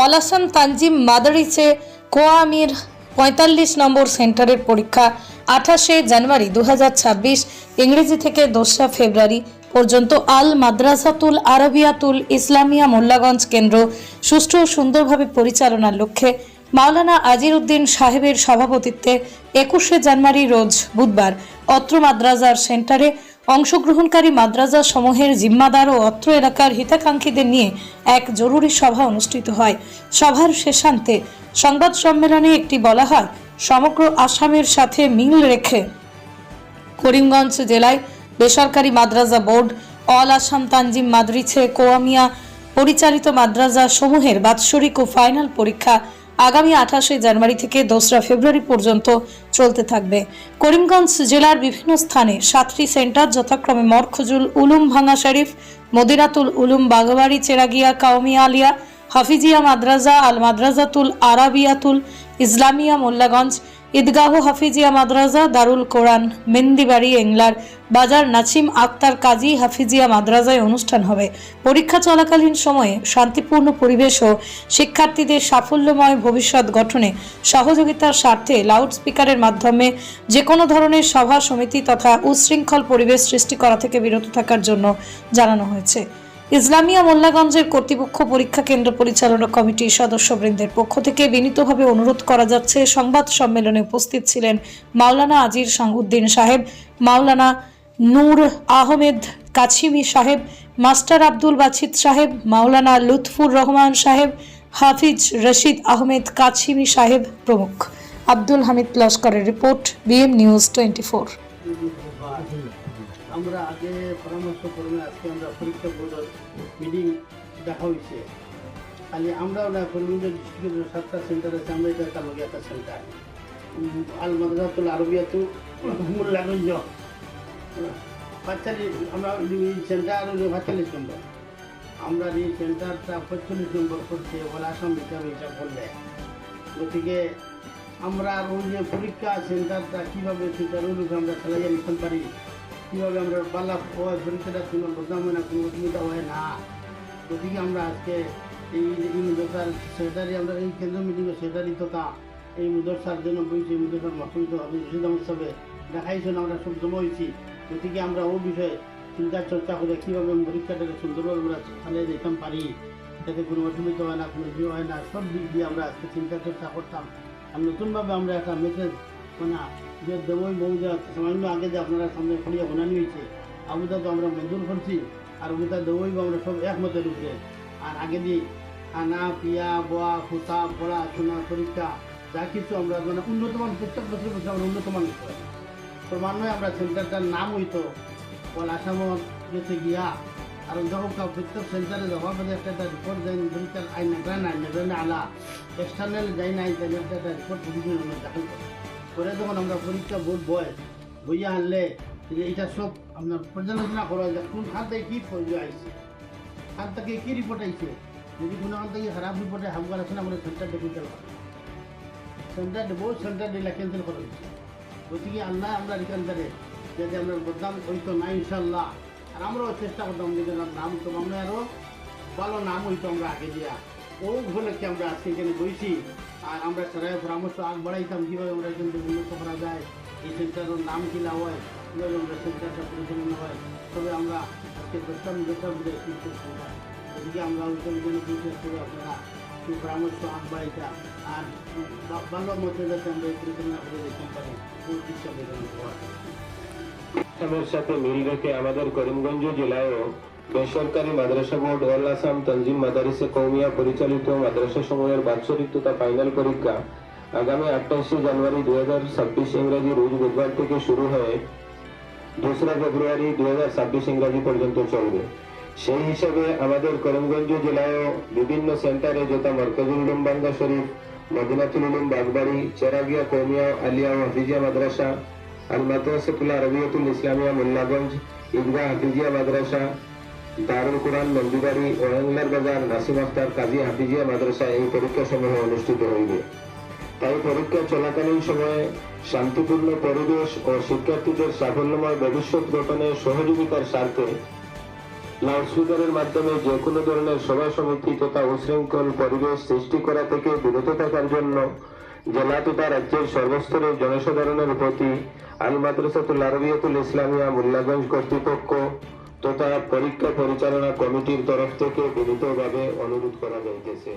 অলাসান তানজিম মাদারিসে কোয়ামির পঁয়তাল্লিশ নম্বর সেন্টারের পরীক্ষা আঠাশে জানুয়ারি দুহাজার ছাব্বিশ ইংরেজি থেকে দোসরা ফেব্রুয়ারি পর্যন্ত আল মাদ্রাসাতুল আরবিয়াতুল ইসলামিয়া মোল্লাগঞ্জ কেন্দ্র সুষ্ঠু ও সুন্দরভাবে পরিচালনার লক্ষ্যে মাওলানা আজির উদ্দিন সাহেবের সভাপতিত্বে একুশে জানুয়ারি রোজ বুধবার অত্র মাদ্রাসার সেন্টারে অংশগ্রহণকারী মাদ্রাসা সমূহের জিম্মাদার ও অত্র এলাকার হিতাকাঙ্ক্ষীদের নিয়ে এক জরুরি সভা অনুষ্ঠিত হয়। সভার শেষান্তে সংবাদ সম্মেলনে একটি বলা হয়, সমগ্র আসামের সাথে মিল রেখে করিমগঞ্জ জেলায় বেসরকারি মাদ্রাজা বোর্ড, অল আসাম তানজিম মাদ্রিছে, কোয়ামিয়া পরিচালিত মাদ্রাজা সমূহের বাৎসরিক ও ফাইনাল পরীক্ষা আগামী আঠাশে জানুয়ারি থেকে দোসরা ফেব্রুয়ারি পর্যন্ত চলতে থাকবে। করিমগঞ্জ জেলার বিভিন্ন স্থানে সাতটি সেন্টার, যথাক্রমে মরখজুল উলুম ভাঙা শরীফ, মদিনাতুল উলুম বাগবাড়ি, চেরাগিয়া কাউমিয়া আলিয়া, হাফিজিয়া মাদ্রাজা, আল মাদ্রাজাতুল আরাবিয়াতুল ইসলামিয়া, মোল্লাগঞ্জ ঈদগাহ হাফিজিয়া মাদ্রাসা দারুল কোরআন মেন্দিবাড়ি এংলার বাজার, নাছিম আক্তার কাজী হাফিজিয়া মাদ্রাসায় অনুষ্ঠান হবে। পরীক্ষা চলাকালীন সময়ে শান্তিপূর্ণ পরিবেশ ও শিক্ষার্থীদের সাফল্যময় ভবিষ্যৎ গঠনে সহযোগিতার স্বার্থে লাউডস্পিকারের মাধ্যমে যে কোনো ধরনের সভা, সমিতি তথা উচ্ছৃঙ্খল পরিবেশ সৃষ্টি করা থেকে বিরত থাকার জন্য জানানো হয়েছে। ইসলামিয়া মোল্লাগঞ্জের কর্তৃপক্ষ পরীক্ষা কেন্দ্র পরিচালনা কমিটির সদস্যবৃন্দের পক্ষ থেকে বিনীতভাবে অনুরোধ করা যাচ্ছে। সংবাদ সম্মেলনে উপস্থিত ছিলেন মাওলানা আজির সাংউদ্দিন সাহেব, মাওলানা নূর আহমেদ কাছিমি সাহেব, মাস্টার আব্দুল বাছিদ সাহেব, মাওলানা লুৎফুর রহমান সাহেব, হাফিজ রশিদ আহমেদ কাছিমি সাহেব প্রমুখ। আব্দুল হামিদ লস্করের রিপোর্ট, বিএম নিউজ টোয়েন্টি আমরা আগে পরামর্শ করবে আজকে আমরা পরীক্ষা বোর্ডের মিটিং দেখা হয়েছে। খালি করিমগঞ্জ ডিস্ট্রিক্টের সাতটা সেন্টার আছে, আমরা এটা একটা লগে একটা সেন্টার আল মাদ্রাসাতুল আরবিয়াতু মোল্লাগঞ্জ। পাঁচচাল্লিশ আমরা সেন্টার পাঁচচল্লিশ নম্বর আমরা এই সেন্টারটা পঁয়তাল্লিশ নম্বর করছে ওলা আসাম হিসাবে হিসাব করলে গতিকে আমরা ওই যে পরীক্ষা সেন্টারটা কীভাবে সুচারুরূপে আমরা চালাইয়া নিতে পারি? কীভাবে আমরা পাল্লা হয় পরীক্ষাটা কোনো বদনাম হয় না, কোনো অসুবিধা হয় না। গতিকে আমরা আজকে এই মুদরসার সেক্রেটারি আমরা এই কেন্দ্র মিটিংয়ের সেক্রেটারি তথা এই মুদরসার জন্য এই মুদরসার মসজিদ আহমদ সাহেবে দেখাইছেন আমরা সব জমা হয়েছি গতিকে আমরা ও বিষয়ে চিন্তা চর্চা করে কীভাবে পরীক্ষাটাকে সুন্দরভাবে আমরা চালিয়ে যেতাম পারি, যাতে কোনো অসুবিধা হয় না, কোনো হয় না, সব দিক দিয়ে আমরা আজকে চিন্তা চর্চা করতাম। আর নতুনভাবে আমরা একটা মেসেজ মানে যে দেবই মৌজা সামান্য আগে যে আপনারা সামনে ফলিয়া বানানি হয়েছে আবুদা তো আমরা মঞ্জুর করছি আর ওটা দেবই আমরা সব একমতের উপরে আর আগে দিয়ে খানা পিয়া বোয়া ফুটা পড়া শোনা পরীক্ষা যা কিছু আমরা মানে উন্নতমান প্রত্যেক বছর বছর আমরা উন্নতমান ক্রমান্বয়ে আমরা সেন্টারটার নাম হইতো বল আসামত গেছে গিয়া আর যখন প্রত্যেক সেন্টারে যাওয়ার পরে একটা একটা রিপোর্ট দেয় পরীক্ষার আইন নেগরা নাই নেগরা আলা এক্সটার্নাল যাই নাই একটা একটা রিপোর্ট দাখিল করি করে যখন আমরা পরীক্ষা বোর্ড বয়, বইয়া আনলে যে এটা সব আপনার পর্যালোচনা করা হয় যে কোন খান থেকে কী পর্যায়ে আইছে? থেকে কী রিপোর্ট আইছে? যদি কোনো খান থেকে খারাপ রিপোর্টে হামগার আছে না, আমরা সেন্টার ডেপুটি সেন্টার দেবো সেন্টার দিলে ক্যান্সেল করা হয়েছে। গতিকে আল্লাহ আমরা এখানটারে যাতে আমরা বদনাম হইতো না ইনশাল্লাহ আর আমরাও চেষ্টা করতাম নিজের নাম তো আমরা আরও ভালো নাম হইতো আমরা আগে দিয়া। উপলক্ষে আমরা আজকে এখানে বইছি? আর আমরা সরাই পরামর্শ আগ বাড়াইতাম কীভাবে আমরা এখান থেকে উন্নত করা যায়, এই সেন্টারের নাম কী না হয়, কীভাবে আমরা সেন্টারটা পরিচালনা হয়, তবে আমরা আজকে দশটা দশটা বুঝে ওদিকে আমরা ওইসব জন্য বিশেষ করে, আপনারা একটু পরামর্শ আগ বাড়াইতা আর ভালো মতো যাতে আমরা এই পরিচালনা করে দেখতে পারি, ওই বেরোনো হওয়ার আসামের সাথে মিল রেখে আমাদের করিমগঞ্জ জেলায়ও বেসরকারি মাদ্রাসা বোর্ড অল আসাম তঞ্জিম মাদারিসে কৌমিয়া পরিচালিত মাদ্রাসা সমূহের বাৎসরিক তথা ফাইনাল পরীক্ষা আগামী আঠাশে জানুয়ারি দুই হাজার ছাব্বিশ ইংরাজি রোজ বুধবার থেকে শুরু হয়ে দোসরা ফেব্রুয়ারি দুই হাজার ছাব্বিশ ইংরাজি পর্যন্ত চলবে। সেই হিসাবে আমাদের করিমগঞ্জ জেলায়ও বিভিন্ন সেন্টারে যথা মরকজুল উলুম বাঙ্গা শরীফ, মদিনাতুল উলুম বাগবাড়ি, চেরাগিয়া কৌমিয়া আলিয়া হাফিজিয়া মাদ্রাসা, আল মাদ্রাসাতুল আরবিয়াতুল ইসলামিয়া মোল্লাগঞ্জ, ঈদগাহ হাফিজিয়া মাদ্রাসা দারুল কোরআন মন্দিবাড়ি ওয়াঙ্গার বাজার, নাসিম আফতার, কাজী হাফিজিয়া মাদ্রাসা এই পরীক্ষা সমূহ অনুষ্ঠিত হইবে। তাই পরীক্ষা চলাকালীন সময়ে শান্তিপূর্ণ পরিবেশ ও শিক্ষার্থীদের সাফল্যময় ভবিষ্যৎ গঠনে সহযোগিতার স্বার্থে লাউডস্পিকারের মাধ্যমে যে কোনো ধরনের সভা সমিতি তথা উশৃঙ্খল পরিবেশ সৃষ্টি করা থেকে বিরত থাকার জন্য জেলা তথা রাজ্যের সর্বস্তরের জনসাধারণের প্রতি আল মাদ্রাসাতুল আরবিয়াতুল ইসলামিয়া, মোল্লাগঞ্জ কর্তৃপক্ষ তথা পরীক্ষা পরিচালনা কমিটির তরফ থেকে বিনীতভাবে অনুরোধ করা যাইতেছে।